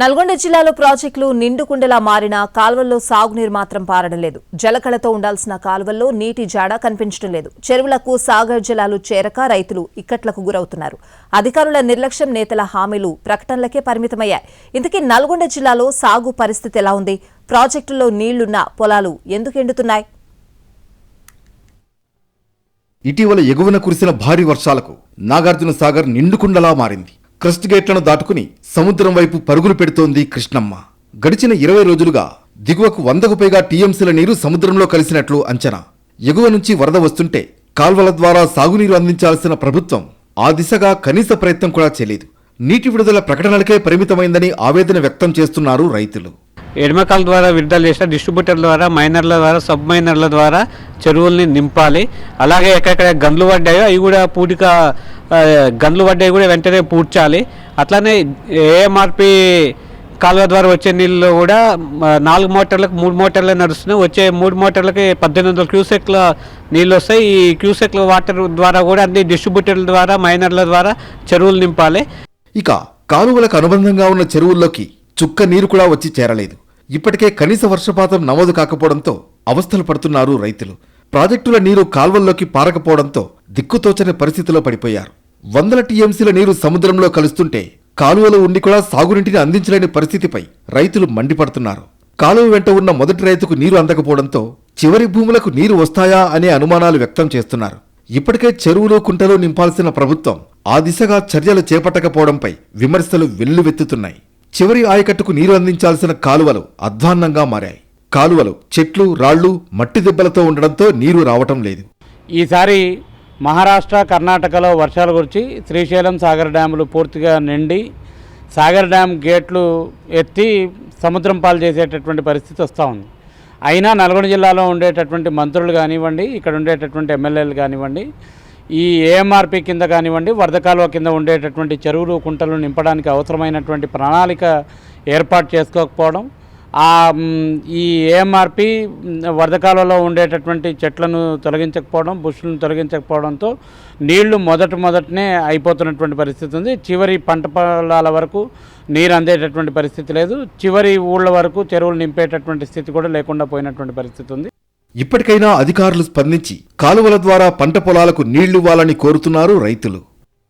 నల్గొండ జిల్లాలో ప్రాజెక్టులు నిండుకుండలా మారినా కాల్వల్లో సాగునీరు మాత్రం పారడం లేదు జలకళతో ఉండాల్సిన కాలువల్లో నీటి జాడ కనిపించడం లేదు. చెరువులకు సాగర్ జలాలు చేరక రైతులు ఇక్కట్లకు గురవుతున్నారు. అధికారుల నిర్లక్ష్యం నేతల హామీలు ప్రకటనలకే పరిమితమయ్యాయి. ఇంతకీ నల్గొండ జిల్లాలో సాగు పరిస్థితి ఎలా ఉంది? ప్రాజెక్టుల్లో నీళ్ళున్న పొలాలు ఎందుకు ఎండుతున్నాయి? ఇటీవల ఎగువన కురిసిన భారీ వర్షాలకు నాగార్జున సాగర్ నిండుకుండలా మారింది. క్రస్ట్ గేట్లను దాటుకుని సముద్రం వైపు పరుగులు పెడుతోంది కృష్ణమ్మ. గడిచిన ఇరవై రోజులుగా దిగువకు వందకు పైగా టీఎంసీల నీరు సముద్రంలో కలిసినట్లు అంచనా. ఎగువ నుంచి వరద వస్తుంటే కాల్వల ద్వారా సాగునీరు అందించాల్సిన ప్రభుత్వం ఆ దిశగా కనీస ప్రయత్నం కూడా చేయలేదు. నీటి విడుదల ప్రకటనలకే పరిమితమైందని ఆవేదన వ్యక్తం చేస్తున్నారు రైతులు. ఎడమకాల ద్వారా విడుదల చేసిన డిస్ట్రిబ్యూటర్ల ద్వారా మైనర్ల ద్వారా సబ్ మైనర్ల ద్వారా చెరువుల్ని నింపాలి. అలాగే ఎక్కడెక్కడ గన్లు పడ్డాయో అవి కూడా పూడిక గన్లు పడ్డాయి కూడా వెంటనే పూడ్చాలి. అట్లానే ఏఎంఆర్పి కాలువ ద్వారా వచ్చే నీళ్ళు కూడా నాలుగు మోటార్లకు మూడు మోటార్లు నడుస్తున్నాయి. వచ్చే మూడు మోటార్లకి పద్దెనిమిది వందల క్యూసెక్ల నీళ్ళు వస్తాయి. ఈ క్యూసెక్ల వాటర్ ద్వారా కూడా అన్ని డిస్ట్రిబ్యూటర్ల ద్వారా మైనర్ల ద్వారా చెరువులు నింపాలి. ఇక కాలువలకు అనుబంధంగా ఉన్న చెరువుల్లోకి చుక్క నీరు కూడా వచ్చి చేరలేదు. ఇప్పటికే కనీస వర్షపాతం నమోదు కాకపోవడంతో అవస్థలు పడుతున్నారు రైతులు. ప్రాజెక్టుల నీరు కాల్వల్లోకి పారకపోవడంతో దిక్కుతోచని పరిస్థితిలో పడిపోయారు. వందల టీఎంసీల నీరు సముద్రంలో కలుస్తుంటే కాలువలో ఉండి కూడా సాగునీటిని అందించలేని పరిస్థితిపై రైతులు మండిపడుతున్నారు. కాలువ వెంట ఉన్న మొదటి రైతుకు నీరు అందకపోవడంతో చివరి భూములకు నీరు వస్తాయా అనే అనుమానాలు వ్యక్తం చేస్తున్నారు. ఇప్పటికే చెరువులు కుంటలు నింపాల్సిన ప్రభుత్వం ఆ దిశగా చర్యలు చేపట్టకపోవడంపై విమర్శలు వెల్లువెత్తుతున్నాయి. చివరి ఆయకట్టుకు నీరు అందించాల్సిన కాలువలు అధ్వాన్నంగా మారాయి. కాలువలు చెట్లు రాళ్ళు మట్టి దెబ్బలతో ఉండడంతో నీరు రావటం లేదు. ఈసారి మహారాష్ట్ర కర్ణాటకలో వర్షాలు గురించి శ్రీశైలం సాగర్ డ్యాములు పూర్తిగా నిండి సాగర్ డ్యామ్ గేట్లు ఎత్తి సముద్రం పాలు చేసేటటువంటి పరిస్థితి వస్తూ ఉంది. అయినా నల్గొండ జిల్లాలో ఉండేటటువంటి మంత్రులు కానివ్వండి ఇక్కడ ఉండేటటువంటి ఎమ్మెల్యేలు కానివ్వండి ఈ ఏఎంఆర్పి కింద కానివ్వండి వరద కాలువ కింద ఉండేటటువంటి చెరువులు కుంటలు నింపడానికి అవసరమైనటువంటి ప్రణాళిక ఏర్పాటు చేసుకోకపోవడం ఈ ఏఎంఆర్పి వరదకాలంలో ఉండేటటువంటి చెట్లను తొలగించకపోవడం బుష్లను తొలగించకపోవడంతో నీళ్ళు మొదట మొదటనే అయిపోతున్నటువంటి పరిస్థితి ఉంది. చివరి పంట పొలాల వరకు నీరు అందేటటువంటి పరిస్థితి లేదు. చివరి ఊళ్ళ వరకు చెరువులు నింపేటటువంటి స్థితి కూడా లేకుండా పోయినటువంటి పరిస్థితి ఉంది. ఇప్పటికైనా అధికారులు స్పందించి కాలువల ద్వారా పంట పొలాలకు నీళ్ళివ్వాలని కోరుతున్నారు రైతులు.